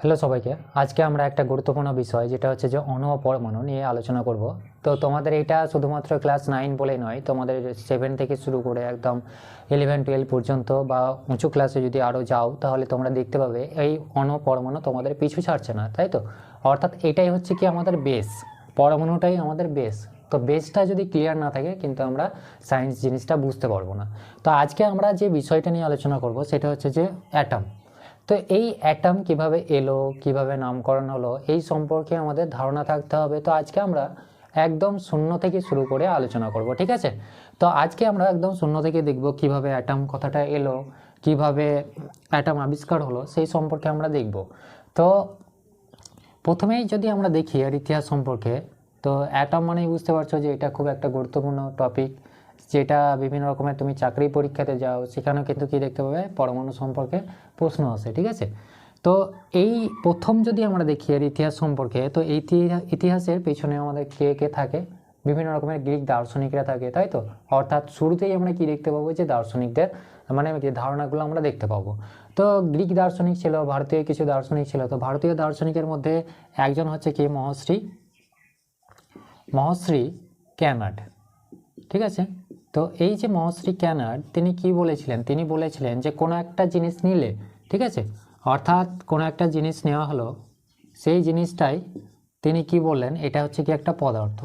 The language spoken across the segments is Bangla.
হ্যালো সবাইকে। আজকে আমরা একটা গুরুত্বপূর্ণ বিষয়, যেটা হচ্ছে যে অণু পরমাণু নিয়ে আলোচনা করব। তো তোমাদের এটা শুধুমাত্র ক্লাস নাইন বলেই নয়, তোমাদের সেভেন থেকে শুরু করে একদম ইলেভেন টুয়েলভ পর্যন্ত বা উঁচু ক্লাসে যদি আরও যাও, তাহলে তোমরা দেখতে পাবে এই অণু পরমাণু তোমাদের পিছু ছাড়ছে না, তাই তো? অর্থাৎ এটাই হচ্ছে কি আমাদের বেস পরমাণুটাই আমাদের বেস তো বেসটা যদি ক্লিয়ার না থাকে, কিন্তু আমরা সায়েন্স জিনিসটা বুঝতে পারব না। তো আজকে আমরা যে বিষয়টা নিয়ে আলোচনা করব, সেটা হচ্ছে যে অ্যাটম তো এই অ্যাটম কীভাবে এলো, কীভাবে নামকরণ হলো, এই সম্পর্কে আমাদের ধারণা থাকতে হবে। তো আজকে আমরা একদম শূন্য থেকে শুরু করে আলোচনা করব, ঠিক আছে? তো আজকে আমরা একদম শূন্য থেকে দেখব কীভাবে অ্যাটম কথাটা এলো, কীভাবে অ্যাটম আবিষ্কার হলো, সেই সম্পর্কে আমরা দেখব। তো প্রথমেই যদি আমরা দেখি আর ইতিহাস সম্পর্কে, তো অ্যাটম মানেই বুঝতে পারছ যে এটা খুব একটা গুরুত্বপূর্ণ টপিক যেটা বিভিন্ন রকমের তুমি চাকরি পরীক্ষাতে যাও, সেখানেও কিন্তু কি দেখতে পাবে? পরমাণু সম্পর্কে প্রশ্ন আসে, ঠিক আছে? তো এই প্রথম যদি আমরা দেখি এর ইতিহাস সম্পর্কে, তো এই ইতিহা- ইতিহাসের পেছনে আমাদের কে কে থাকে? বিভিন্ন রকমের গ্রিক দার্শনিকরা থাকে, তাই তো? অর্থাৎ শুরুতেই আমরা কি দেখতে পাবো? যে দার্শনিকদের মানে যে ধারণাগুলো আমরা দেখতে পাবো। তো গ্রিক দার্শনিক ছিল, ভারতীয় কিছু দার্শনিক ছিল, তো ভারতীয় দার্শনিকের মধ্যে একজন হচ্ছে কি? মহশ্রী মহশ্রী ক্যানাড, ঠিক আছে? তো এই যে মহশ্রী ক্যানার, তিনি কি বলেছিলেন? তিনি বলেছিলেন যে কোনো একটা জিনিস নিলে, ঠিক আছে? অর্থাৎ কোনো একটা জিনিস নেওয়া হলো, সেই জিনিসটাই তিনি কি বললেন? এটা হচ্ছে কি একটা পদার্থ,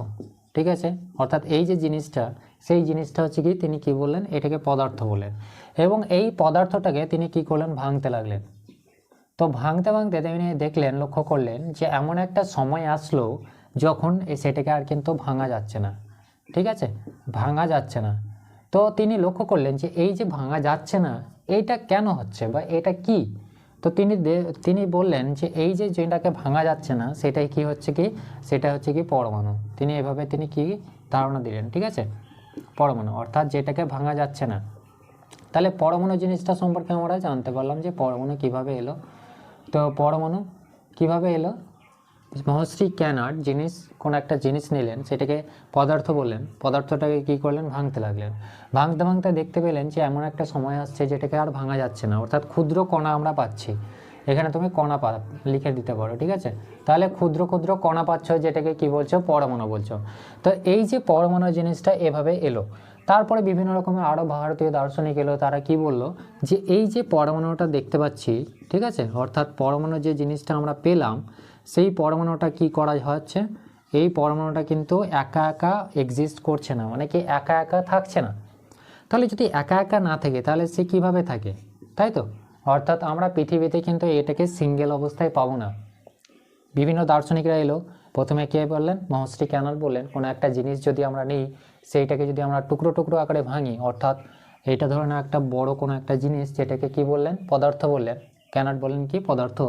ঠিক আছে? অর্থাৎ এই যে জিনিসটা, সেই জিনিসটা হচ্ছে কি তিনি কি বললেন? এটাকে পদার্থ বললেন। এবং এই পদার্থটাকে তিনি কি করলেন? ভাঙতে লাগলেন। তো ভাঙতে ভাঙতে তিনি দেখলেন, লক্ষ্য করলেন যে এমন একটা সময় আসলো যখন সেটাকে আর কিন্তু ভাঙা যাচ্ছে না। ঠিক আছে? ভাঙা যাচ্ছে না। তো তিনি লক্ষ্য করলেন যে এই যে ভাঙা যাচ্ছে না, এইটা কেন হচ্ছে বা এটা কি? তো তিনি তিনি বললেন যে এই যে যেটাকে ভাঙা যাচ্ছে না, সেটাই কি হচ্ছে কি? সেটা হচ্ছে কি পরমাণু। তিনি এভাবে তিনি কি ধারণা দিলেন, ঠিক আছে? পরমাণু, অর্থাৎ যেটাকে ভাঙা যাচ্ছে না। তাহলে পরমাণু জিনিসটা সম্পর্কে আমরা জানতে পারলাম যে পরমাণু কীভাবে এলো। তো পরমাণু কীভাবে এলো? মহশ্রী ক্যানার জিনিস, কোনো একটা জিনিস নিলেন, সেটাকে পদার্থ বললেন। পদার্থটাকে কি করলেন? ভাঙতে লাগলেন। ভাঙতে ভাঙতে দেখতে পেলেন যে এমন একটা সময় আসছে যেটাকে আর ভাঙা যাচ্ছে না। অর্থাৎ ক্ষুদ্র কণা আমরা পাচ্ছি। এখানে তুমি কণা পা লিখে দিতে পারো, ঠিক আছে? তাহলে ক্ষুদ্র ক্ষুদ্র কণা পাচ্ছ, যেটাকে কি বলছো? পরমাণু বলছো। তো এই যে পরমাণু জিনিসটা এভাবে এলো। তারপরে বিভিন্ন রকমের আরও ভারতীয় দার্শনিক এলো, তারা কি বলল? যে এই যে পরমাণুটা দেখতে পাচ্ছি, ঠিক আছে? অর্থাৎ পরমাণু যে জিনিসটা আমরা পেলাম সেই পরমাণুটা কি করা হচ্ছে? এই পরমাণুটা কিন্তু একা একা এক্সিস্ট করছে না মানে কি একা একা থাকছে না। তাহলে যদি একা একা না থাকে, তাহলে সে কীভাবে থাকে? তাই তো? অর্থাৎ আমরা পৃথিবীতে কিন্তু এটাকে সিঙ্গেল অবস্থায় পাবো না। বিভিন্ন দার্শনিকরা এলো। প্রথমে কে বললেন? মহশ্রী ক্যানাল বললেন, কোনো একটা জিনিস যদি আমরা নিই, সেইটাকে যদি আমরা টুকরো টুকরো আকারে ভাঙি, অর্থাৎ এইটা ধরে না একটা বড় কোনো একটা জিনিস, যেটাকে কি বললেন? পদার্থ বললেন। ক্যানাট বললেন কি? পদার্থ।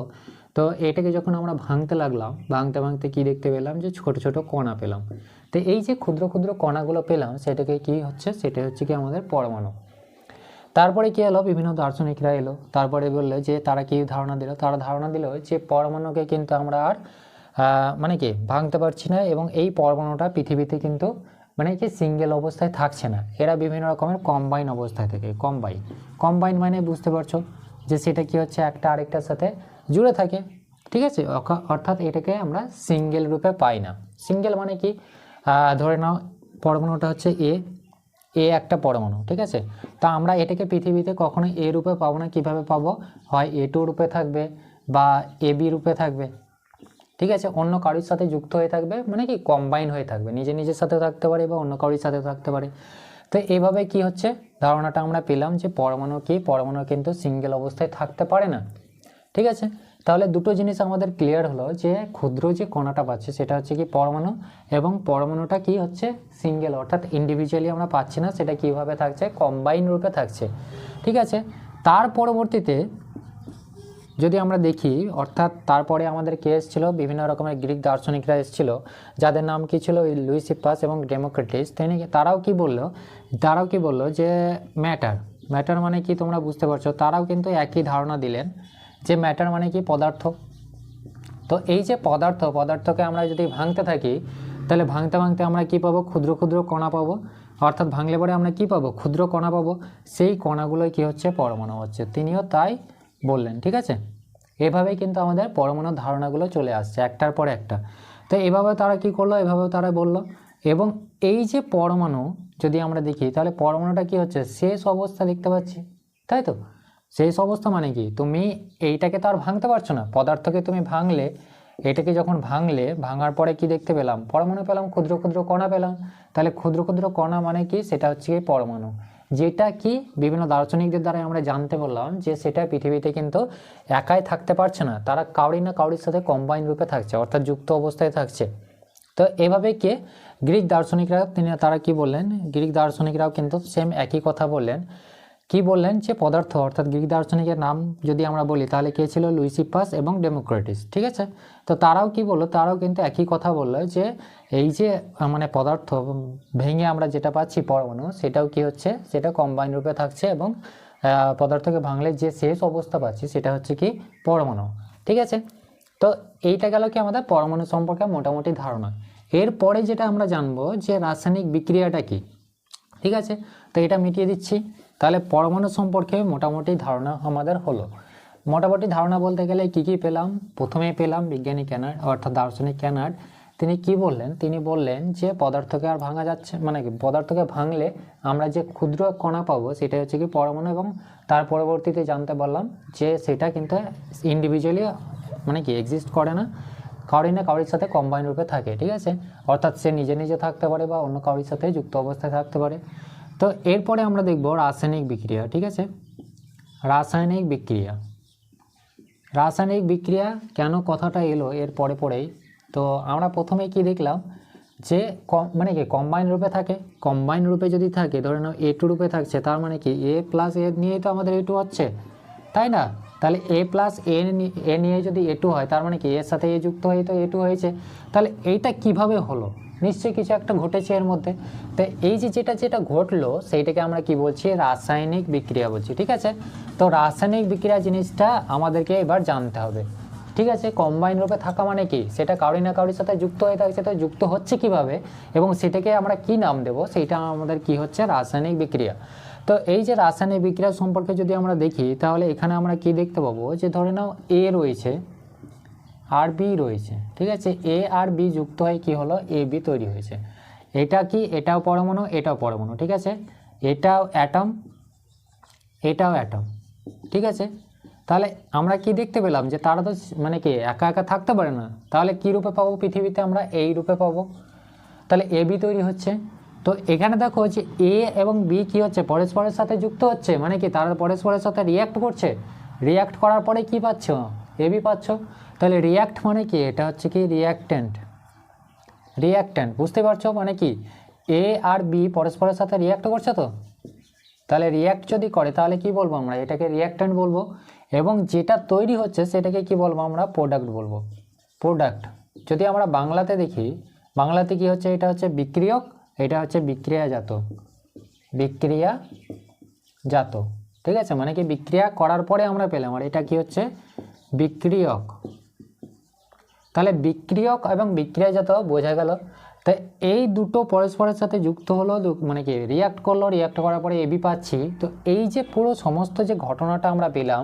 তো এটাকে যখন আমরা ভাঙতে লাগলাম, ভাঙতে ভাঙতে কি দেখতে পেলাম? যে ছোট ছোট কণা পেলাম। তো এই যে ক্ষুদ্র ক্ষুদ্র কণাগুলো পেলাম, সেটাকে কি হচ্ছে? সেটা হচ্ছে কি আমাদের পরমাণু। তারপরে কি এলো? বিভিন্ন দার্শনিকরা এলো। তারপরে বলল যে তারা কি ধারণা দিল? তারা ধারণা দিল যে পরমাণুকে কিন্তু আমরা আর মানে কি, ভাঙতে পারছি না এবং এই পরমাণুটা পৃথিবীতে কিন্তু মানে কি সিঙ্গেল অবস্থায় থাকছে না। এরা বিভিন্ন রকমের কম্বাইন অবস্থায় থাকে। কম্বাইন কম্বাইন মানে বুঝতে পারছ? যে সেটা কি হচ্ছে? একটা আরেকটার সাথে জুড়ে থাকে, ঠিক আছে? অর্থাৎ এটাকে আমরা সিঙ্গেল রূপে পাই না। সিঙ্গেল মানে কি? ধরে নাও, পরমাণুটা হচ্ছে এ এ একটা পরমাণু, ঠিক আছে? তা আমরা এটাকে পৃথিবীতে কখনো এ রূপে পাবো না। কীভাবে পাবো? হয় এ টু রূপে থাকবে বা এ বি রূপে থাকবে, ঠিক আছে? অন্য কারোর সাথে যুক্ত হয়ে থাকবে মানে কি? কম্বাইন হয়ে থাকবে। নিজে নিজের সাথে থাকতে পারে বা অন্য কারোর সাথে থাকতে পারে। তো এইভাবে কি হচ্ছে? ধারণাটা আমরা পেলাম যে পরমাণু কি? পরমাণু কিন্তু সিঙ্গেল অবস্থায় থাকতে পারে না। ঠিক আছে? তাহলে দুটো জিনিস আমাদের ক্লিয়ার হলো যে ক্ষুদ্র যে কণাটা পাচ্ছে সেটা হচ্ছে কি পরমাণু এবং পরমাণুটা কি হচ্ছে সিঙ্গেল অর্থাৎ ইন্ডিভিজুয়ালি আমরা পাচ্ছি না, সেটা কীভাবে থাকছে? কম্বাইন রূপে থাকছে। ঠিক আছে? তার পরবর্তীতে যদি আমরা দেখি, অর্থাৎ তারপরে আমাদের কে এসেছিল? বিভিন্ন রকমের গ্রিক দার্শনিকরা এসেছিল, যাদের নাম কি ছিল? লুইসিপাস এবং ডেমোক্রেটিস। তিনি তারাও কি বলল? তারাও কি বলল যে ম্যাটার ম্যাটার মানে কি তোমরা বুঝতে পারছ? তারাও কিন্তু একই ধারণা দিলেন। যে ম্যাটার মানে কি? পদার্থ। তো এই যে পদার্থ, পদার্থকে আমরা যদি ভাঙতে থাকি, তাহলে ভাঙতে ভাঙতে আমরা কি পাবো? ক্ষুদ্র ক্ষুদ্র কণা পাবো। অর্থাৎ ভাঙলে পরে আমরা কি পাবো? ক্ষুদ্র কণা পাবো। সেই কণাগুলোই কি হচ্ছে? পরমাণু হচ্ছে। তিনিও তাই বললেন, ঠিক আছে? এভাবেই কিন্তু আমাদের পরমাণুর ধারণাগুলো চলে আসছে, একটার পর একটা। তো এভাবে তারা কি করল? এভাবেও তারা বলল। এবং এই যে পরমাণু যদি আমরা দেখি, তাহলে পরমাণুটা কি হচ্ছে? শেষ অবস্থা দেখতে পাচ্ছি, তাই তো? শেষ অবস্থা মানে কি? তুমি এইটাকে তো আর ভাঙতে পারছ না। পদার্থকে তুমি ভাঙলে, এটাকে যখন ভাঙলে, ভাঙার পরে কি দেখতে পেলাম? পরমাণু পেলাম, ক্ষুদ্র ক্ষুদ্র কণা পেলাম। তাহলে ক্ষুদ্র ক্ষুদ্র কণা মানে কি? সেটা হচ্ছে পরমাণু। যেটা কি? বিভিন্ন দার্শনিকদের দ্বারা আমরা জানতে বললাম যে সেটা পৃথিবীতে কিন্তু একাই থাকতে পারছে না। তারা কাউরি না কাউরির সাথে কম্বাইন রূপে থাকছে, অর্থাৎ যুক্ত অবস্থায় থাকছে। তো এভাবে কে? গ্রিক দার্শনিকরা, তিনি, তারা কি বললেন? গ্রিক দার্শনিকরাও কিন্তু সেম একই কথা বললেন। কি বললেন? যে পদার্থ, অর্থাৎ গ্রিক দার্শনিকের নাম যদি আমরা বলি, তাহলে কে ছিল? লুইসিপাস এবং ডেমোক্রেটিস, ঠিক আছে? তো তারাও কি বলল? তারাও কিন্তু একই কথা বলল যে, এই যে মানে পদার্থ ভেঙে আমরা যেটা পাচ্ছি পরমাণু, সেটাও কি হচ্ছে? সেটা কম্বাইন রূপে থাকছে এবং পদার্থকে ভাঙলে যে শেষ অবস্থা পাচ্ছি, সেটা হচ্ছে কি? পরমাণু, ঠিক আছে? তো এইটা গেল কি আমাদের পরমাণু সম্পর্কে মোটামুটি ধারণা। এরপরে যেটা আমরা জানব যে রাসায়নিক বিক্রিয়াটা কি, ঠিক আছে? তো এটা মিটিয়ে দিচ্ছি। তাহলে পরমাণু সম্পর্কে মোটামুটি ধারণা আমাদের হলো। মোটামুটি ধারণা বলতে গেলে কি কি পেলাম? প্রথমে পেলাম বিজ্ঞানী ক্যানার অর্থাৎ দার্শনিক ক্যানার তিনি কি বললেন? তিনি বললেন যে পদার্থকে আর ভাঙা যাচ্ছে মানে কি, পদার্থকে ভাঙলে আমরা যে ক্ষুদ্র কণা পাবো সেটা হচ্ছে কি পরমাণু এবং তার পরবর্তীতে জানতে পারলাম যে সেটা কিন্তু ইন্ডিভিজুয়ালি মানে কি এক্সিস্ট করে না। কাউরি না কাউরির সাথে কম্বাইন রূপে থাকে, ঠিক আছে? অর্থাৎ সে নিজে নিজে থাকতে পারে বা অন্য কাউরির সাথে যুক্ত অবস্থায় থাকতে পারে। তো এরপরে আমরা দেখব রাসায়নিক বিক্রিয়া, ঠিক আছে? রাসায়নিক বিক্রিয়া। রাসায়নিক বিক্রিয়া কেন কথাটা এলো এর পরে পরেই? তো আমরা প্রথমে কি দেখলাম যে মানে কি কম্বাইন রূপে থাকে। কম্বাইন রূপে যদি থাকে, ধরে নাও এ টু রূপে থাকছে, তার মানে কি এ প্লাস এ নিয়েই তো আমাদের এ টু হচ্ছে? তাই না? তাহলে এ প্লাস এ এ নিয়ে যদি এ টু হয়, তার মানে কি এর সাথে এ যুক্ত হয়ে তো এ টু হয়েছে। তাহলে এইটা কীভাবে হলো? নিশ্চয়ই কিছু একটা ঘটেছে এর মধ্যে। তো এই যে যেটা যেটা ঘটলো, সেইটাকে আমরা কি বলছি? রাসায়নিক বিক্রিয়া বলছি, ঠিক আছে? তো রাসায়নিক বিক্রিয়া জিনিসটা আমাদেরকে এবার জানতে হবে, ঠিক আছে? কম্বাইন রূপে থাকা মানে কি? সেটা কাউরি না কাউরির সাথে যুক্ত হয়ে থাকছে তো যুক্ত হচ্ছে কীভাবে? এবং সেটাকে আমরা কি নাম দেব? সেইটা আমাদের কি হচ্ছে? রাসায়নিক বিক্রিয়া। তো এই যে রাসায়নিক বিক্রিয়া সম্পর্কে যদি আমরা দেখি, তাহলে এখানে আমরা কি দেখতে পাবো? যে ধরে নাও এ রয়েছে আর বি রয়েছে, ঠিক আছে? এ আর বি যুক্ত হয়ে কি হলো? এ বি তৈরি হয়েছে। এটা কি? এটাও পরমাণু এটাও পরমাণু, ঠিক আছে? এটাও অ্যাটম এটাও অ্যাটম, ঠিক আছে? তাহলে আমরা কি দেখতে পেলাম? যে তারা তো মানে কি, একা একা থাকতে পারে না। তাহলে কি রূপে পাবো পৃথিবীতে আমরা? এই রূপে পাবো। তাহলে এ বি তৈরি হচ্ছে। তো এখানে দেখো যে এ এবং বি কি হচ্ছে? পরস্পরের সাথে যুক্ত হচ্ছে? মানে কি, তারা পরস্পরের সাথে রিয়াক্ট করছে? রিয়াক্ট করার পরে কি পাচ্ছ? এ বি পাচ্ছ। তাহলে রিয়াক্ট মানে কি? এটা হচ্ছে কি রিয়াক্ট্যান্ট রিয়াক্ট্যান্ট বুঝতে পারছ? মানে কি? এ আর বি পরস্পরের সাথে রিয়াক্ট করছে তো? তাহলে রিয়াক্ট যদি করে, তাহলে কি বলব আমরা? এটাকে রিয়াক্ট্যান্ট বলব। এবং যেটা তৈরি হচ্ছে, সেটাকে কি বলব আমরা? প্রোডাক্ট বলব। প্রোডাক্ট যদি আমরা বাংলাতে দেখি, বাংলাতে কি হচ্ছে? এটা হচ্ছে বিক্রিয়ক, এটা হচ্ছে বিক্রিয়াজাত। বিক্রিয়াজাত, ঠিক আছে? মানে কি বিক্রিয়া করার পরে আমরা পেলাম। আর এটা কি হচ্ছে? বিক্রিয়ক। তাহলে বিক্রিয়ক এবং বিক্রিয়াজাত বোঝা গেল। তাই এই দুটো পরস্পরের সাথে যুক্ত হলো মানে কি রিয়াক্ট করল রিয়াক্ট করার পরে এবি পাচ্ছি। তো এই যে পুরো সমস্ত যে ঘটনাটা আমরা পেলাম,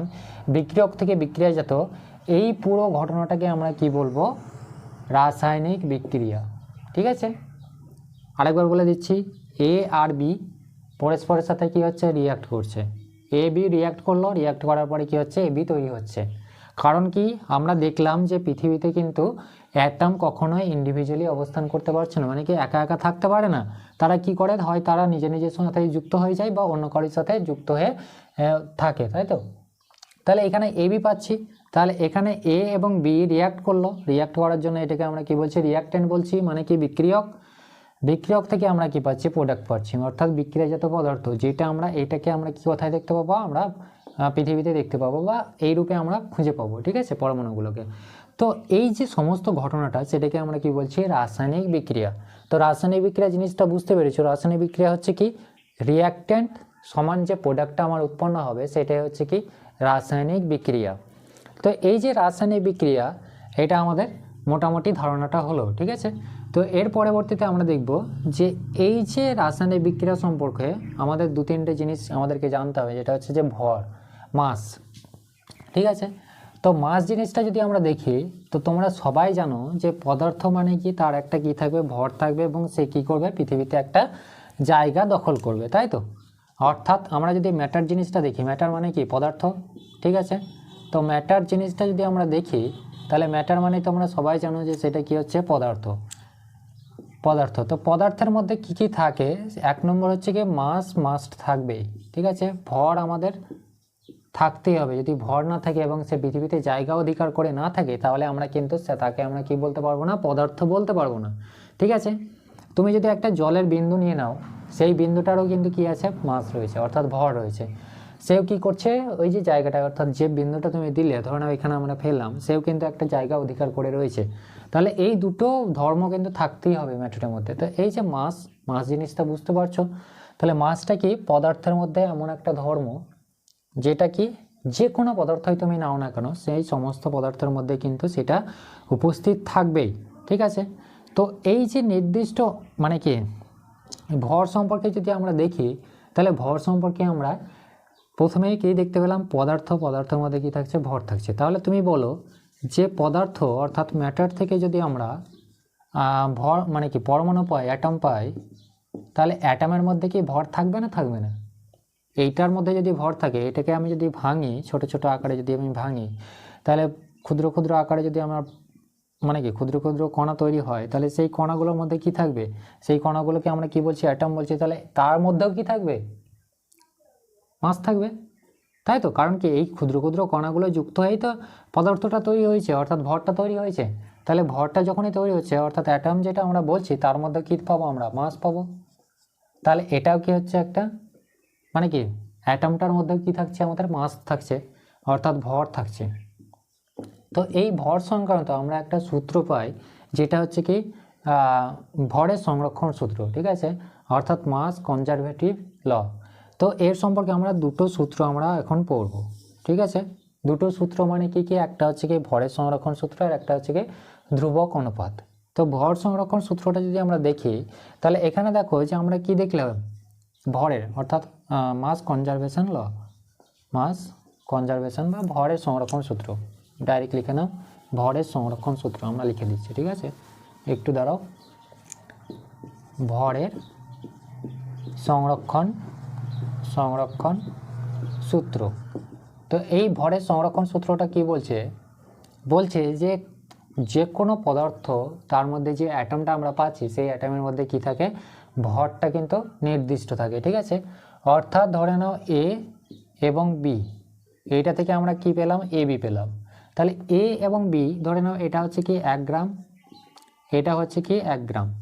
বিক্রিয়ক থেকে বিক্রিয়াজাত, এই পুরো ঘটনাটাকে আমরা কি বলব? রাসায়নিক বিক্রিয়া। ঠিক আছে? আরেকবার বলে দিচ্ছি এ আর বি পরস্পরের সাথে কি হচ্ছে? রিয়াক্ট করছে। এ বি রিয়াক্ট করল রিয়াক্ট করার পরে কি হচ্ছে? এ বি তৈরি হচ্ছে। কারণ কি? আমরা দেখলাম যে পৃথিবীতে কিন্তু অ্যাটম কখনোই ইন্ডিভিজুয়ালি অবস্থান করতে পারছে না। মানে কি একা একা থাকতে পারে না? তারা কি করে? হয় তারা নিজে নিজের সাথে যুক্ত হয়ে যায় বা অন্য কারোর সাথে যুক্ত হয়ে থাকে, তাই তো? তাহলে এখানে এ বি পাচ্ছি। তাহলে এখানে এ এবং বি রিয়াক্ট করল। রিয়াক্ট করার জন্য এটাকে আমরা কি বলছি? রিয়াক্টেন্ট বলছি মানে কি বিক্রিয়ক? বিক্রিয়ক থেকে আমরা কি পাচ্ছি? প্রোডাক্ট পাচ্ছি। অর্থাৎ বিক্রিয়াজাত পদার্থ, যেটা আমরা, এটাকে আমরা কি কোথায় দেখতে পাবো? আমরা পৃথিবীতে দেখতে পাবো বা এই রূপে আমরা খুঁজে পাবো, ঠিক আছে, পরমাণুগুলোকে। তো এই যে সমস্ত ঘটনাটা, সেটাকে আমরা কি বলছি? রাসায়নিক বিক্রিয়া। তো রাসায়নিক বিক্রিয়া জিনিসটা বুঝতে পেরেছ? রাসায়নিক বিক্রিয়া হচ্ছে কি? রিয়াক্ট্যান্ট সমান যে প্রোডাক্টটা আমার উৎপন্ন হবে, সেটাই হচ্ছে কি? রাসায়নিক বিক্রিয়া। তো এই যে রাসায়নিক বিক্রিয়া, এটা আমাদের মোটামুটি ধারণাটা হলো, ঠিক আছে? তো এর পরবর্তীতে আমরা দেখব যে এই যে রাসায়নিক বিক্রিয়া সম্পর্কে আমাদের দু তিনটে জিনিস আমাদেরকে জানতে হবে, যেটা হচ্ছে যে ভর। মাস ঠিক আছে? তো মাস জিনিসটা যদি আমরা দেখি, তো তোমরা সবাই জানো যে পদার্থ মানে কি? তার একটা কি থাকবে? ভর থাকবে এবং সে কি করবে? পৃথিবীতে একটা জায়গা দখল করবে, তাই তো? অর্থাৎ আমরা যদি ম্যাটার জিনিসটা দেখি ম্যাটার মানে কি? পদার্থ, ঠিক আছে? তো ম্যাটার জিনিসটা যদি আমরা দেখি, তাহলে ম্যাটার মানে তোমরা সবাই জানো যে সেটা কি হচ্ছে? পদার্থ। পদার্থ। তো পদার্থের মধ্যে কি কি থাকে? এক নম্বর হচ্ছে কি মাস মাস্ট থাকবেই, ঠিক আছে? ভর আমাদের থাকতেই হবে। যদি ভর না থাকে এবং সে পৃথিবীতে জায়গা অধিকার করে না থাকে, তাহলে আমরা কিন্তু সে তাকে আমরা কি বলতে পারব না, পদার্থ বলতে পারব না। ঠিক আছে? তুমি যদি একটা জলের বিন্দু নিয়ে নাও, সেই বিন্দুটারও কিন্তু কি আছে? মাস রয়েছে, অর্থাৎ ভর রয়েছে। সেও কি করছে? ওই যে জায়গাটা অর্থাৎ যে বিন্দুটা তুমি দিলে, ধরো না এখানে আমরা ফেললাম, সেও কিন্তু একটা জায়গা অধিকার করে রয়েছে। তাহলে এই দুটো ধর্ম কিন্তু থাকতেই হবে ম্যাটারের মধ্যে। তো এই যে মাস মাস জিনিসটা বুঝতে পারছ? তাহলে মাসটা কি? পদার্থের মধ্যে এমন একটা ধর্ম যেটা কি যে কোনো পদার্থই তুমি নাও না কেন, সেই সমস্ত পদার্থের মধ্যে কিন্তু সেটা উপস্থিত থাকবেই, ঠিক আছে? তো এই যে নির্দিষ্ট মানে কি, ভর সম্পর্কে যদি আমরা দেখি, তাহলে ভর সম্পর্কে আমরা প্রথমেই কি দেখতে পেলাম? পদার্থ, পদার্থের মধ্যে কি থাকছে? ভর থাকছে। তাহলে তুমি বলো যে পদার্থ অর্থাৎ ম্যাটার থেকে যদি আমরা ভর মানে কি, পরমাণু পাই অ্যাটম পাই, তাহলে অ্যাটমের মধ্যে কি ভর থাকবে না থাকবে না? এইটার মধ্যে যদি ভর থাকে, এটাকে আমি যদি ভাঙি, ছোট ছোট আকারে যদি আমি ভাঙি, তাহলে ক্ষুদ্র ক্ষুদ্র আকারে যদি আমার মানে কি, ক্ষুদ্র ক্ষুদ্র কণা তৈরি হয়, তাহলে সেই কণাগুলোর মধ্যে কি থাকবে? সেই কণাগুলোকে আমরা কি বলছি? অ্যাটম বলছি। তাহলে তার মধ্যেও কি থাকবে? মাস থাকবে। তাই তো? কারণ কি, এই ক্ষুদ্র ক্ষুদ্র কণাগুলো যুক্ত হয়েই তো পদার্থটা তৈরি হয়েছে, অর্থাৎ ভরটা তৈরি হয়েছে। তাহলে ভরটা যখনই তৈরি হচ্ছে, অর্থাৎ অ্যাটম যেটা আমরা বলছি, তার মধ্যে কী পাবো আমরা? মাস পাবো। তাহলে এটাও কি হচ্ছে একটা মানে কি? অ্যাটমটার মধ্যেও কি থাকছে? আমাদের মাস থাকছে, অর্থাৎ ভর থাকছে। তো এই ভর সংক্রান্ত আমরা একটা সূত্র পাই, যেটা হচ্ছে কি ভরের সংরক্ষণ সূত্র, ঠিক আছে? অর্থাৎ মাস কনজারভেটিভ ল। তো এর সম্পর্কে আমরা দুটো সূত্র আমরা এখন পড়ব, ঠিক আছে? দুটো সূত্র মানে কি কি? একটা হচ্ছে কি ভরের সংরক্ষণ সূত্র, আর একটা হচ্ছে কি ধ্রুবক অনুপাত। তো ভর সংরক্ষণ সূত্রটা যদি আমরা দেখি, তাহলে এখানে দেখো যে আমরা কি দেখলাম? ভরের, অর্থাৎ মাস কনজারভেশন ল মাস কনজারভেশন বা ভরের সংরক্ষণ সূত্র। ডাইরেক্ট লিখে নাও, ভরের সংরক্ষণ সূত্র আমরা লিখে দিচ্ছি, ঠিক আছে? একটু দাঁড়াও। ভরের সংরক্ষণ সংরক্ষণ সূত্র। তো এই ভরের সংরক্ষণ সূত্রটা কি বলছে? বলছে যে যে কোনো পদার্থ, তার মধ্যে যে অ্যাটমটা আমরা পাচ্ছি, সেই অ্যাটমের মধ্যে কি থাকে? ভরটা কিন্তু নির্দিষ্ট থাকে, ঠিক আছে? অর্থাৎ ধরে নাও এ এবং বি এইটা থেকে আমরা কি পেলাম? এ বি পেলাম। তাহলে এ এবং বি ধরে নাও এটা হচ্ছে কি এক গ্রাম? এটা হচ্ছে কি এক গ্রাম।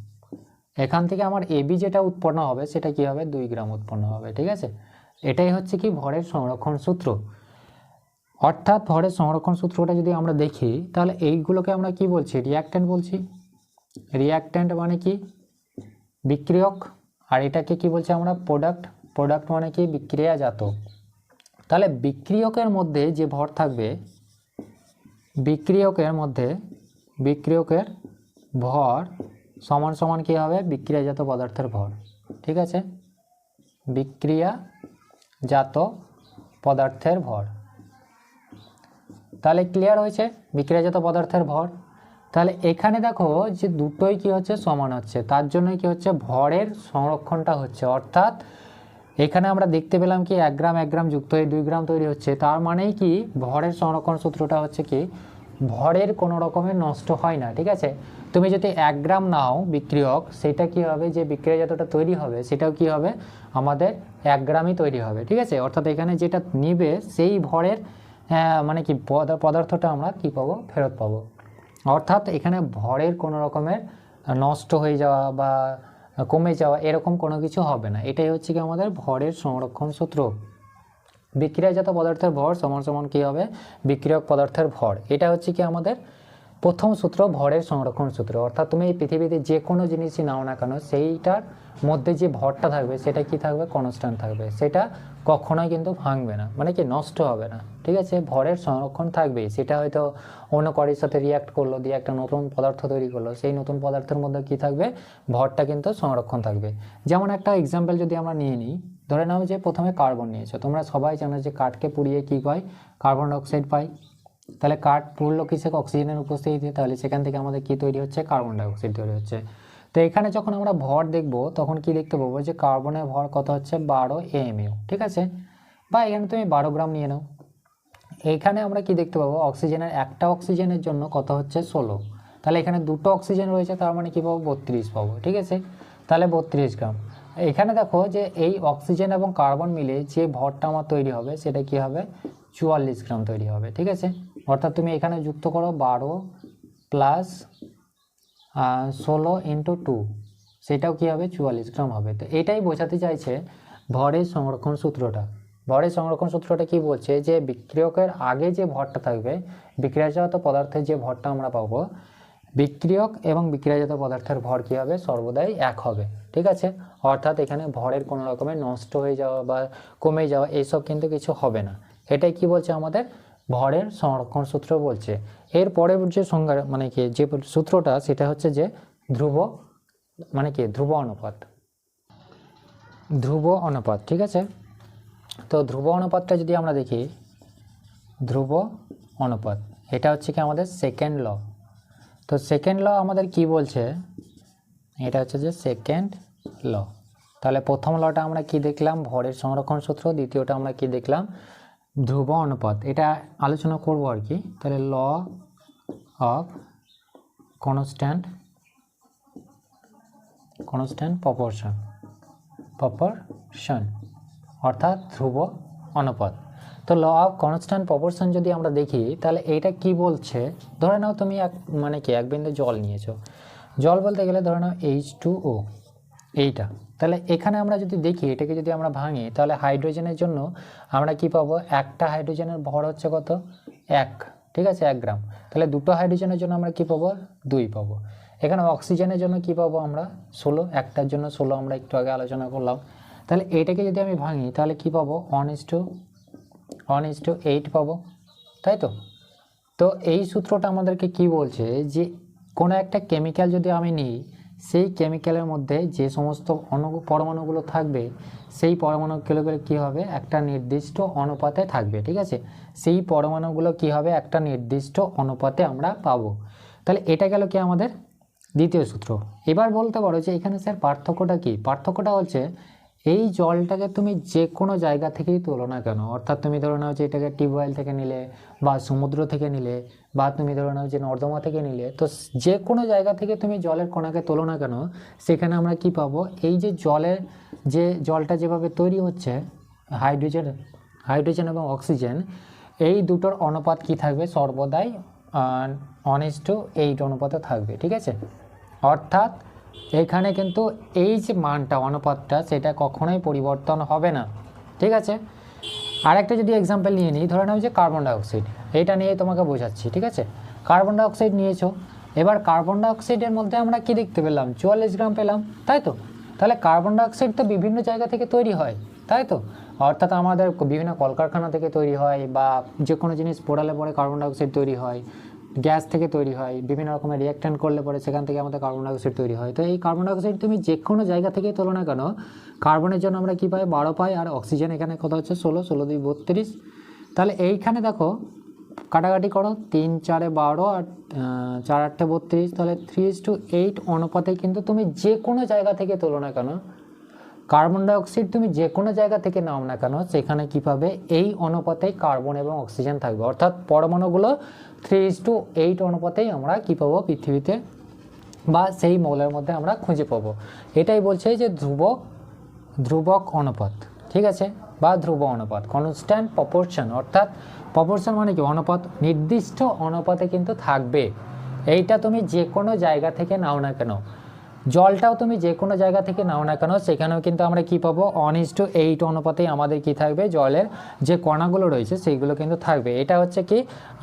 এখান থেকে আমার এবি যেটা উৎপন্ন হবে, সেটা কি হবে? দুই গ্রাম উৎপন্ন হবে, ঠিক আছে? এটাই হচ্ছে কি ভরের সংরক্ষণ সূত্র। অর্থাৎ ভরের সংরক্ষণ সূত্রটা যদি আমরা দেখি, তাহলে এইগুলোকে আমরা কি বলছি? রিয়াক্ট্যান্ট বলছি। রিয়াক্ট্যান্ট মানে কি? বিক্রিয়ক। আর এটাকে কি বলছি আমরা? প্রোডাক্ট। প্রোডাক্ট মানে কি? বিক্রিয়াজাত তাহলে বিক্রিয়কের মধ্যে যে ভর থাকবে, বিক্রিয়কের মধ্যে বিক্রিয়কের ভর সমান সমান কী হবে? বিক্রিয়াজাত পদার্থের ভর। ঠিক আছে? বিক্রিয়াজাত পদার্থের ভর। তাহলে ক্লিয়ার হয়েছে? বিক্রিয়াজাত পদার্থের ভর। তাহলে এখানে দেখো যে দুটোই কি হচ্ছে? সমান হচ্ছে। তার জন্যই কি হচ্ছে? ভরের সংরক্ষণটা হচ্ছে। অর্থাৎ এখানে আমরা দেখতে পেলাম কি, এক গ্রাম এক গ্রাম যুক্ত হয়ে দুই গ্রাম তৈরি হচ্ছে। তার মানেই কি, ভরের সংরক্ষণ সূত্রটা হচ্ছে কি, ভরের কোনো রকমের নষ্ট হয় না, ঠিক আছে? তুমি যদি এক গ্রাম নাও বিক্রিয়ক, সেটা কি হবে? যে বিক্রিয়াজাতটা তৈরি হবে, সেটাও কি হবে? আমাদের এক গ্রামই তৈরি হবে, ঠিক আছে? অর্থাৎ এখানে যেটা নিবে, সেই ভরের মানে কি, পদা- পদার্থটা আমরা কি পাবো? ফেরত পাবো। অর্থাৎ এখানে ভরের কোনো রকমের নষ্ট হয়ে যাওয়া বা কমে যাওয়া, এরকম কোনো কিছু হবে না। এটাই হচ্ছে কি আমাদের ভরের সংরক্ষণ সূত্র। বিক্রিয়াজাত পদার্থের ভর সমান সমান কী হবে? বিক্রিয়ক পদার্থের ভর। এটা হচ্ছে কি আমাদের প্রথম সূত্র ভরের সংরক্ষণ সূত্র। অর্থাৎ তুমি এই পৃথিবীতে যে কোনো জিনিসই নাও না কেন, সেইটার মধ্যে যে ভরটা থাকবে, সেটা কি থাকবে? কনস্ট্যান্ট থাকবে। সেটা কখনোই কিন্তু ভাঙবে না। মানে কি? নষ্ট হবে না। ঠিক আছে? ভরের সংরক্ষণ থাকবেই। সেটা হয়তো অন্য কড়ির সাথে রিয়াক্ট করল, দিয়ে একটা নতুন পদার্থ তৈরি করল। সেই নতুন পদার্থের মধ্যে কি থাকবে? ভরটা কিন্তু সংরক্ষণ থাকবে। যেমন একটা এক্সাম্পল যদি আমরা নিয়ে নিই, ধরে নাও যে প্রথমে কার্বন নিয়েছো। তোমরা সবাই জানো যে কাঠকে পুড়িয়ে কি পাই কার্বন ডাইঅক্সাইড পাই তাহলে কাঠ পড়ল কিসে অক্সিজেনের উপস্থিতিতে তাহলে সেখান থেকে আমাদের কি তৈরি হচ্ছে? কার্বন ডাইঅক্সাইড তৈরি হচ্ছে। তো এখানে যখন আমরা ভর দেখব, তখন কি দেখতে পাবো? যে কার্বনের ভর কত হচ্ছে? বারো এমইউ ঠিক আছে? বা এখানে তুমি বারো গ্রাম নিয়ে নাও। এখানে আমরা কি দেখতে পাবো? অক্সিজেনের একটা অক্সিজেনের জন্য কত হচ্ছে? ষোলো। তাহলে এখানে দুটো অক্সিজেন রয়েছে, তার মানে কী পাবো? বত্রিশ পাবো, ঠিক আছে? তাহলে বত্রিশ গ্রাম। এখানে দেখো যে এই অক্সিজেন এবং কার্বন মিলে যে ভরটা আমার তৈরি হবে, সেটা কি হবে? চুয়াল্লিশ গ্রাম তৈরি হবে, ঠিক আছে? অর্থাৎ তুমি এখানে যুক্ত করো বারো প্লাস ষোলো ইন্টু টু সেটাও কী হবে? চুয়াল্লিশ গ্রাম হবে। তো এটাই বোঝাতে চাইছে ভরের সংরক্ষণ সূত্রটা। ভরের সংরক্ষণ সূত্রটা কি বলছে? যে বিক্রিয়কের আগে যে ভরটা থাকবে, বিক্রিয়াজাত পদার্থের যে ভরটা আমরা পাবো, বিক্রিয়ক এবং বিক্রিয়াজাত পদার্থের ভর কী হবে? সর্বদাই এক হবে। ঠিক আছে? অর্থাৎ এখানে ভরের কোনো রকমের নষ্ট হয়ে যাওয়া বা কমে যাওয়া এইসব কিন্তু কিছু হবে না। এটাই কি বলছে আমাদের? ভরের সংরক্ষণ সূত্র বলছে। এর পরের যে সংজ্ঞা মানে কি, যে সূত্রটা, সেটা হচ্ছে যে ধ্রুব মানে কি, ধ্রুব অনুপাত। ধ্রুব অনুপাত, ঠিক আছে? তো ধ্রুব অনুপাতটা যদি আমরা দেখি, ধ্রুব অনুপাত, এটা হচ্ছে কি আমাদের সেকেন্ড ল তো সেকেন্ড ল আমাদের কি বলছে? এটা হচ্ছে যে সেকেন্ড ল তাহলে প্রথম লটা আমরা কি দেখলাম? ভরের সংরক্ষণ সূত্র, দ্বিতীয়টা আমরা কি দেখলাম? ধ্রুব অনুপাত, এটা আলোচনা করব আর কি। তাহলে law of constant constant proportion proportion অর্থাৎ ধ্রুব অনুপাত। তো ল অফ কনস্ট্যান্ট প্রপোর্শন যদি আমরা দেখি, তাহলে এইটা কি বলছে? ধরে নাও তুমি এক মানে কি, এক বিন্দু জল নিয়েছো। জল বলতে গেলে ধরে নাও এইচ টু ও এইটা। তাহলে এখানে আমরা যদি দেখি, এটাকে যদি আমরা ভাঙি, তাহলে হাইড্রোজেনের জন্য আমরা কি পাবো? একটা হাইড্রোজেনের ভর হচ্ছে কত? এক। ঠিক আছে? এক গ্রাম। তাহলে দুটো হাইড্রোজেনের জন্য আমরা কি পাবো? দুই পাবো। এখানে অক্সিজেনের জন্য কি পাবো আমরা? ষোলো। একটার জন্য ষোলো আমরা একটু আগে আলোচনা করলাম। তাহলে এটাকে যদি আমি ভাঙি, তাহলে কি পাবো? One is two, one is two eight পাবো। তাই তো? তো এই সূত্রটা আমাদেরকে কি বলছে? যে কোনো একটা কেমিক্যাল যদি আমি নিই সেই কেমিক্যালের মধ্যে যে সমস্ত অণু, পরমাণুগুলো থাকবে, সেই পরমাণুগুলোগুলো কী হবে? একটা নির্দিষ্ট অনুপাতে থাকবে, ঠিক আছে? সেই পরমাণুগুলো কি হবে? একটা নির্দিষ্ট অনুপাতে আমরা পাবো। তাহলে এটা গেল কি আমাদের? দ্বিতীয় সূত্র। এবার বলতে পারো যে এখানে স্যার পার্থক্যটা কি? পার্থক্যটা হচ্ছে এই জলটাকে তুমি যে কোনো জায়গা থেকেই তোলো না কেন? অর্থাৎ তুমি ধরে নাও যে এটাকে টিউবওয়েল থেকে নিলে বা সমুদ্র থেকে নিলে বা তুমি ধরে নাও যে নর্দমা থেকে নিলে, তো যে কোনো জায়গা থেকে তুমি জলের কণাকে তোলো না কেন, সেখানে আমরা কি পাবো? এই যে জলের যে জলটা যেভাবে তৈরি হচ্ছে, হাইড্রোজেন হাইড্রোজেন এবং অক্সিজেন, এই দুটোর অনুপাত কি থাকবে? সর্বদাই ওয়ান ইস টু এইট অনুপাতে থাকবে, ঠিক আছে? অর্থাৎ এখানে কিন্তু এই যে মানটা, অনুপাতটা সেটা কখনোই পরিবর্তন হবে না। ঠিক আছে? আরেকটা যদি এক্সাম্পল নিয়ে নিই, ধরে নাও যে কার্বন ডাইঅক্সাইড এটা নিয়ে তোমাকে বোঝাচ্ছি, ঠিক আছে? কার্বন ডাইঅক্সাইড নিয়েছো, এবার কার্বন ডাইঅক্সাইডের মধ্যে আমরা কি দেখতে পেলাম? চুয়াল্লিশ গ্রাম পেলাম, তাই তো? তাহলে কার্বন ডাইঅক্সাইড তো বিভিন্ন জায়গা থেকে তৈরি হয়, তাই তো? অর্থাৎ আমাদের বিভিন্ন কলকারখানা থেকে তৈরি হয় বা যে কোনো জিনিস পোড়ালে পরে কার্বন ডাইঅক্সাইড তৈরি হয়। গ্যাস থেকে তৈরি হয়, বিভিন্ন রকমের রিয়াক্ট্যান্ট করলে পরে সেখান থেকে আমাদের কার্বন ডাইঅক্সাইড তৈরি হয়। তো এই কার্বন ডাইঅক্সাইড তুমি যে কোনো জায়গা থেকে তোলো না কেন কার্বনের জন্য আমরা কী পাই? বারো পাই, আর অক্সিজেন এখানে কত হচ্ছে ষোলো ষোলো দুই বত্রিশ। তাহলে এইখানে দেখো, কাটাকাটি করো, তিন, চারে বারো, আর চার আটটা বত্রিশ। তাহলে থ্রি টু এইট অনুপাতে কিন্তু তুমি যে কোনো জায়গা থেকে তোলো না কেন কার্বন ডাইঅক্সাইড তুমি যে কোনো জায়গা থেকে নাও না কেন, সেখানে কী পাবে? এই অনুপাতেই কার্বন এবং অক্সিজেন থাকবে। অর্থাৎ পরমাণুগুলো থ্রি ইস টু এইট অনুপাতেই আমরা কী পাবো? পৃথিবীতে বা সেই মৌলের মধ্যে আমরা খুঁজে পাবো। এটাই বলছে যে ধ্রুবক ধ্রুবক অনুপাত, ঠিক আছে? বা ধ্রুব অনুপাত কনস্ট্যান্ট প্রপোর্শন অর্থাৎ প্রপোর্শন মানে কি? অনুপাত, নির্দিষ্ট অনুপাতে কিন্তু থাকবে। এইটা তুমি যে কোনো জায়গা থেকে নাও না কেন জলটাও তুমি যে কোনো জায়গা থেকে নাও না কেন, সেখানেও কিন্তু আমরা কি পাবো? ওয়ান ইস টু এইট অনুপাতেই আমাদের কি থাকবে? জলের যে কণাগুলো রয়েছে, সেইগুলো কিন্তু থাকবে। এটা হচ্ছে কি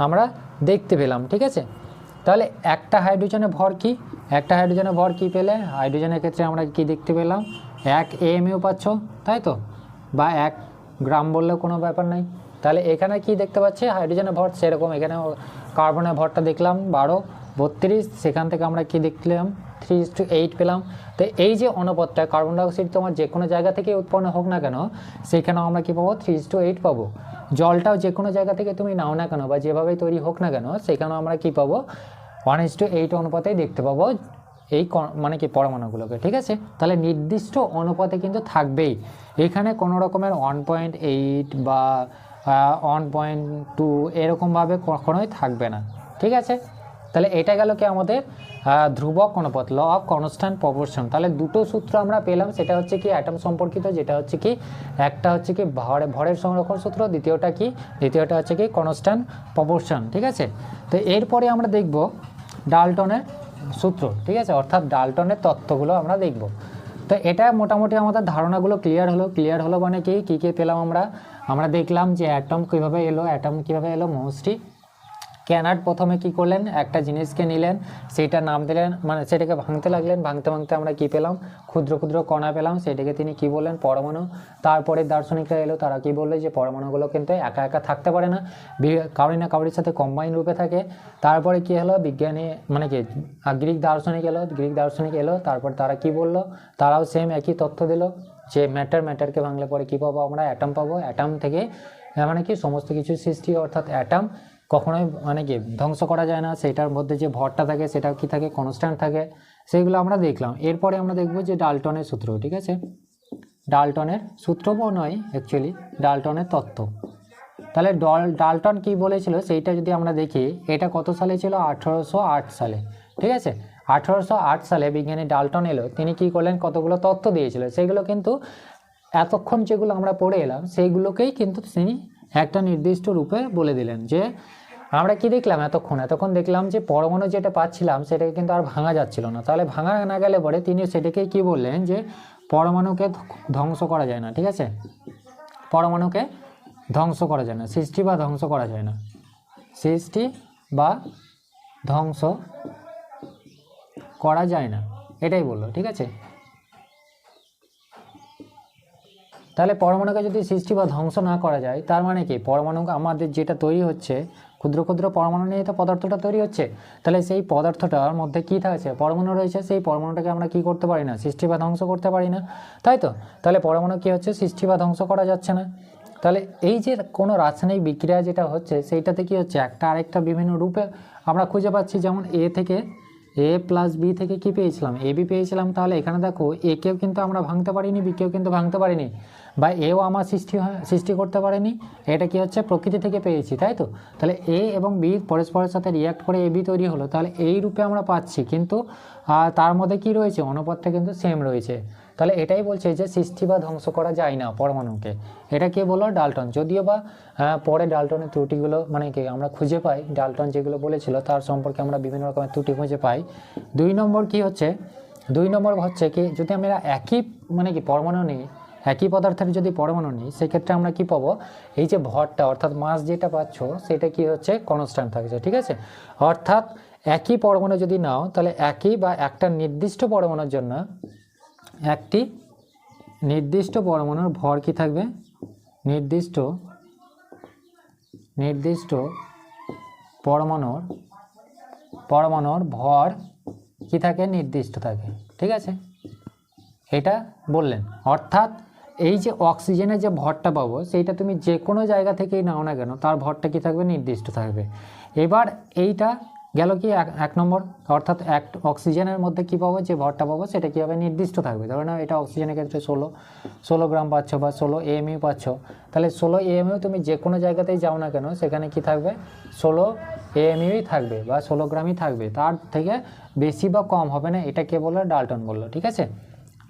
আমরা দেখতে পেলাম, ঠিক আছে? তাহলে একটা হাইড্রোজেনের ভর কি? একটা হাইড্রোজেনের ভর কি পেলে? হাইড্রোজেনের ক্ষেত্রে আমরা কি দেখতে পেলাম? এক এমইউ পাচ্ছ, তাই তো? বা এক গ্রাম বললেও কোনো ব্যাপার নাই। তাহলে এখানে কি দেখতে পাচ্ছি? হাইড্রোজেনের ভর সেরকম এখানে কার্বনের ভরটা দেখলাম, বারো, বত্রিশ, সেখান থেকে আমরা কি দেখলাম? থ্রি টু এইট পেলাম। তো এই যে অনুপাতটা কার্বন ডাইঅক্সাইড তোমার যে কোনো জায়গা থেকে উৎপন্ন হোক না কেন, সেখানেও আমরা কী পাবো? থ্রি টু এইট পাবো। জলটাও যে কোনো জায়গা থেকে তুমি নাও না কেন বা যেভাবেই তৈরি হোক না কেন, সেখানেও আমরা কী পাবো? ওয়ান ইস টু এইট অনুপাতেই দেখতে পাবো এই মানে কি পরমাণুগুলোকে, ঠিক আছে? তাহলে নির্দিষ্ট অনুপাতে কিন্তু থাকবেই। এখানে কোনো রকমের ওয়ান পয়েন্ট এইট বা ওয়ান পয়েন্ট টু এরকমভাবে কখনোই থাকবে না, ঠিক আছে? তাহলে এটা গেল কি আমাদের ধ্রুবক অনুপাত ল অফ কনস্ট্যান্ট প্রপোর্শন। তাহলে দুটো সূত্র আমরা পেলাম, সেটা হচ্ছে কি অ্যাটম সম্পর্কিত, যেটা হচ্ছে কি একটা হচ্ছে কি ভরে, ভরের সংরক্ষণ সূত্র, দ্বিতীয়টা কি, দ্বিতীয়টা হচ্ছে কি কনস্ট্যান্ট প্রপোর্শন, ঠিক আছে? তো এরপরে আমরা দেখব ডালটনের সূত্র, ঠিক আছে? অর্থাৎ ডালটনের তত্ত্বগুলো আমরা দেখব। তো এটা মোটামুটি আমাদের ধারণাগুলো ক্লিয়ার হলো। ক্লিয়ার হলো মানে কি, কী কী পেলাম আমরা? আমরা দেখলাম যে অ্যাটম কীভাবে এলো অ্যাটম কীভাবে এলো মোস্টলি ক্যানাড প্রথমে কি করলেন? একটা জিনিসকে নিলেন সেটা নাম দিলেন মানে সেটাকে ভাঙতে লাগলেন, ভাঙতে ভাঙতে আমরা কি পেলাম? ক্ষুদ্র ক্ষুদ্র কণা পেলাম, সেটাকে তিনি কি বললেন? পরমাণু। তারপরে দার্শনিকরা এলো, তারা কি বলল যে পরমাণুগুলো কিন্তু একা একা থাকতে পারে না কাউরি না কাউরির সাথে কম্বাইন রূপে থাকে। তারপরে কি হলো? বিজ্ঞানী মানে কি গ্রিক দার্শনিক এলো, গ্রিক দার্শনিক এলো, তারপর তারা কি বলল? তারাও সেম একই তথ্য দিল, যে ম্যাটার ম্যাটারকে ভাঙলে পরে কী পাবো আমরা? অ্যাটম পাবো। অ্যাটাম থেকে মানে কি, সমস্ত কিছু সৃষ্টি, অর্থাৎ অ্যাটম কখনোই মানে কি ধ্বংস করা যায় না, সেটার মধ্যে যে ভরটা থাকে, সেটা কি থাকে কনস্ট্যান্ট থাকে, সেইগুলো আমরা দেখলাম। এরপরে আমরা দেখব যে ডালটনের সূত্র, ঠিক আছে? ডালটনের সূত্রও নয় অ্যাকচুয়ালি ডালটনের তত্ত্ব। তাহলে ডল, ডালটন কি বলেছিল? সেইটা যদি আমরা দেখি, এটা কত সালে ছিল? আঠেরোশো আট সালে, ঠিক আছে? আঠেরোশো আট সালে বিজ্ঞানী ডালটন এলো, তিনি কি করলেন? কতগুলো তত্ত্ব দিয়েছিল। সেগুলো কিন্তু এতক্ষণ যেগুলো আমরা পড়ে এলাম, সেইগুলোকেই কিন্তু তিনি একটা নির্দিষ্ট রূপে বলে দিলেন যে, আমরা কি দেখলাম এতক্ষণ? এতক্ষণ দেখলাম যে পরমাণু যেটা পাচ্ছিলাম সেটাকে কিন্তু আর ভাঙা যাচ্ছিল না। তাহলে ভাঙা না গেলে পরে তিনি সেটাকে কি বললেন যে, পরমাণুকে ধ্বংস করা যায় না, ঠিক আছে? পরমাণুকে ধ্বংস করা যায় না, সৃষ্টি বা ধ্বংস করা যায় না। সৃষ্টি বা ধ্বংস করা যায় না, এটাই বলল, ঠিক আছে? তাহলে পরমাণুকে যদি সৃষ্টি বা ধ্বংস না করা যায়, তার মানে কি? পরমাণু আমাদের যেটা তৈরি হচ্ছে, ক্ষুদ্র ক্ষুদ্র পরমাণু নিয়ে তো পদার্থটা তৈরি হচ্ছে। তাহলে সেই পদার্থটার মধ্যে কী থাকছে? পরমাণু রয়েছে, সেই পরমাণুটাকে আমরা কি করতে পারি না? সৃষ্টি বা ধ্বংস করতে পারি না। তাই তো? তাহলে পরমাণু কী হচ্ছে? সৃষ্টি বা ধ্বংস করা যাচ্ছে না। তাহলে এই যে কোনো রাসায়নিক বিক্রিয়া যেটা হচ্ছে, সেইটাতে কি হচ্ছে? একটা আরেকটা বিভিন্ন রূপে আমরা খুঁজে পাচ্ছি। যেমন এ থেকে এ প্লাস বি থেকে কি পেয়েছিলাম? এ বি পেয়েছিলাম, তাহলে এখানে দেখো এ কেও কিন্তু আমরা ভাঙতে পারিনি বি কেও কিন্তু ভাঙতে পারিনি, বা এও আমার সৃষ্টি সৃষ্টি করতে পারেনি। এটা কি হচ্ছে? প্রকৃতি থেকে পেয়েছি, তাই তো? তাহলে এ এবং বি পরস্পরের সাথে রিয়াক্ট করে এ বি তৈরি হলো, তাহলে এই রূপে আমরা পাচ্ছি, কিন্তু তার মধ্যে কি রয়েছে? অনুপাতটা কিন্তু সেম রয়েছে। তাহলে এটাই বলছে যে সৃষ্টি বা ধ্বংস করা যায় না পরমাণুকে। এটা কে বলল? ডালটন। যদিও বা পরে ডালটনের ত্রুটিগুলো মানে কি, আমরা খুঁজে পাই। ডালটন যেগুলো বলেছিল, তার সম্পর্কে আমরা বিভিন্ন রকমের ত্রুটি খুঁজে পাই। দুই নম্বর কি হচ্ছে? দুই নম্বর হচ্ছে কি, যদি আমরা একই মানে কি, পরমাণু নিই, একই পদার্থের যদি পরমাণু নিই, সেক্ষেত্রে আমরা কি পাবো? এই যে ভরটা, অর্থাৎ মাস যেটা পাচ্ছ, সেটা কি হচ্ছে? কনস্ট্যান্ট থাকছে, ঠিক আছে? অর্থাৎ একই পরমাণু যদি নাও, তাহলে একই বা একটা নির্দিষ্ট পরমাণুর জন্য একটি নির্দিষ্ট পরমাণুর ভর কি থাকবে? নির্দিষ্ট নির্দিষ্ট পরমাণুর পরমাণুর ভর কি থাকে? নির্দিষ্ট থাকে। ঠিক আছে? এটা বললেন। অর্থাৎ এই যে অক্সিজেনের যে ভরটা পাবো, সেইটা তুমি যে কোনো জায়গা থেকেই নাও না কেন, তার ভরটা কি থাকবে? নির্দিষ্ট থাকবে। এবার এইটা গেল কি এক নম্বর? অর্থাৎ এক অক্সিজেনের মধ্যে কী পাবো? যে ভরটা পাবো, সেটা কীভাবে নির্দিষ্ট থাকবে। ধরে নাও এটা অক্সিজেনের ক্ষেত্রে ষোলো। ষোলো গ্রাম পাচ্ছ বা ষোলো এএমইউ পাচ্ছ। তাহলে ষোলো এএমইউ তুমি যে কোনো জায়গাতেই যাও না কেন, সেখানে কি থাকবে? ষোলো এএমইউই থাকবে বা ষোলো গ্রামই থাকবে। তার থেকে বেশি বা কম হবে না, এটা কে বলল? ডালটন বলল। ঠিক আছে?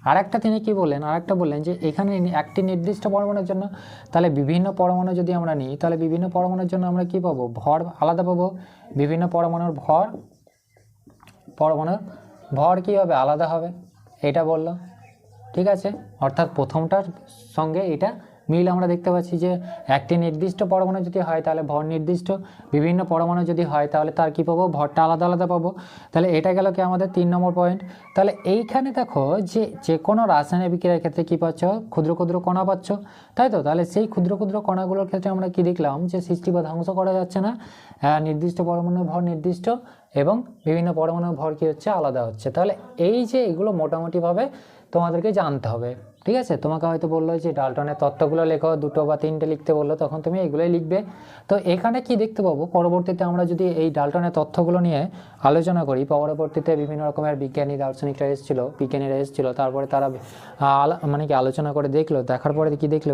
আরেকটা তিনি কি বললেন? আরেকটা বললেন যে, এখানে একটি নির্দিষ্ট পরমাণুর জন্য, তাহলে বিভিন্ন পরমাণু যদি আমরা নিই, তাহলে বিভিন্ন পরমাণুর জন্য আমরা কি পাবো? ভর আলাদা পাবো। বিভিন্ন পরমাণুর ভর পরমাণুর ভর কী হবে? আলাদা হবে। এটা বলল। ঠিক আছে? অর্থাৎ প্রথমটার সঙ্গে এটা মিল আমরা দেখতে পাচ্ছি যে একটি নির্দিষ্ট পরমাণু যদি হয় তাহলে ভর নির্দিষ্ট, বিভিন্ন পরমাণু যদি হয় তাহলে তার কি পাবো? ভরটা আলাদা আলাদা পাবো। তাহলে এটা গেল কি আমাদের তিন নম্বর পয়েন্ট তাহলে এইখানে দেখো যে যে কোনো রাসায়নিক বিক্রিয়ার ক্ষেত্রে কি পাচ্ছ? ক্ষুদ্র ক্ষুদ্র কণা পাচ্ছ। তাই তো? তাহলে সেই ক্ষুদ্র ক্ষুদ্র কণাগুলোর ক্ষেত্রে আমরা কি দেখলাম? যে সৃষ্টি বা ধ্বংস করা যাচ্ছে না। নির্দিষ্ট পরমাণু ভর নির্দিষ্ট এবং বিভিন্ন পরমাণুর ভর কি হচ্ছে? আলাদা হচ্ছে। তাহলে এই যে এগুলো মোটামুটিভাবে তোমাদেরকে জানতে হবে। ঠিক আছে? তোমাকে হয়তো বলল যে ডালটনের তত্ত্বগুলো লেখো, দুটো বা তিনটে লিখতে বলল, তখন তুমি এগুলোই লিখবে। তো এখানে কি দেখতে পাবো? পরবর্তীতে আমরা যদি এই ডালটনের তথ্যগুলো নিয়ে আলোচনা করি, পরবর্তীতে বিভিন্ন রকমের বিজ্ঞানী দার্শনিকরা এসেছিল, বিজ্ঞানীরা এসেছিল, তারপরে তারা মানে কি আলোচনা করে দেখল, দেখার পরে কি দেখল?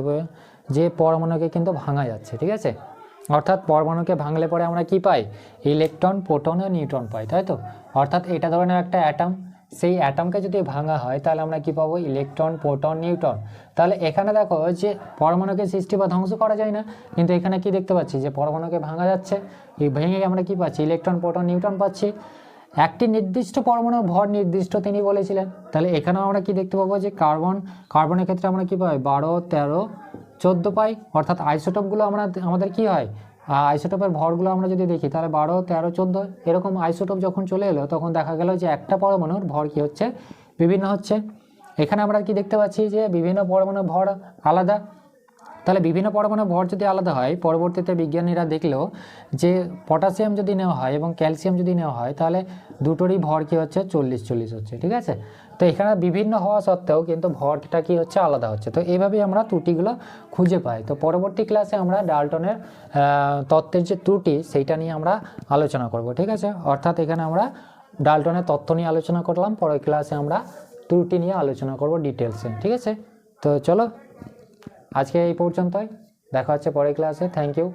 যে পরমাণুকে কিন্তু ভাঙা যাচ্ছে, ঠিক আছে? অর্থাৎ পরমাণুকে ভাঙলে পরে আমরা কি পাই? ইলেকট্রন, প্রোটন ও নিউট্রন পাই, তাই তো? অর্থাৎ এটা ধরনের একটা অ্যাটম সেই অ্যাটমকে যদি ভাঙা হয়, তাহলে আমরা কি পাবো? ইলেকট্রন প্রোটন নিউট্রন তাহলে এখানে দেখো যে পরমাণুকে সৃষ্টি বা ধ্বংস করা যায় না। কিন্তু এখানে কি দেখতে পাচ্ছি? যে পরমাণুকে ভাঙা যাচ্ছে। ভেঙে আমরা কি পাচ্ছি? ইলেকট্রন প্রোটন নিউট্রন পাচ্ছি। একটি নির্দিষ্ট পরমাণু ভর নির্দিষ্ট তিনি বলেছিলেন। তাহলে এখানেও আমরা কি দেখতে পাবো? যে কার্বন কার্বনের ক্ষেত্রে আমরা কি পাই? বারো, তেরো, চোদ্দ পাই। অর্থাৎ আইসোটোপগুলো আমরা, আমাদের কি হয়? আইসোটোপের ভরগুলো আমরা যদি দেখি, তাহলে বারো, তেরো, চোদ্দ এরকম আইসোটোপ যখন চলে এলো, তখন দেখা গেল যে একটা পরমাণুর ভর কি হচ্ছে? বিভিন্ন হচ্ছে। এখানে আমরা কি দেখতে পাচ্ছি যে বিভিন্ন পরমাণুর ভর আলাদা। তাহলে বিভিন্ন পরমাণুর ভর যদি আলাদা হয়, পরবর্তীতে বিজ্ঞানীরা দেখল যে পটাশিয়াম যদি নেওয়া হয় এবং ক্যালসিয়াম যদি নেওয়া হয়, তাহলে দুটোরই ভর কি হচ্ছে? চল্লিশ চল্লিশ হচ্ছে, ঠিক আছে? তো এখানে বিভিন্ন হওয়া সত্ত্বেও কিন্তু ভরটা কি হচ্ছে আলাদা হচ্ছে। তো এইভাবেই আমরা ত্রুটিগুলো খুঁজে পাই। তো পরবর্তী ক্লাসে আমরা ডালটনের তত্ত্বের যে ত্রুটি, সেইটা নিয়ে আমরা আলোচনা করব, ঠিক আছে? অর্থাৎ এখানে আমরা ডালটনের তত্ত্ব নিয়ে আলোচনা করলাম, পরের ক্লাসে আমরা ত্রুটি নিয়ে আলোচনা করব ডিটেলসে ঠিক আছে? তো চলো, আজকে এই পর্যন্তই। দেখা হচ্ছে পরের ক্লাসে। Thank you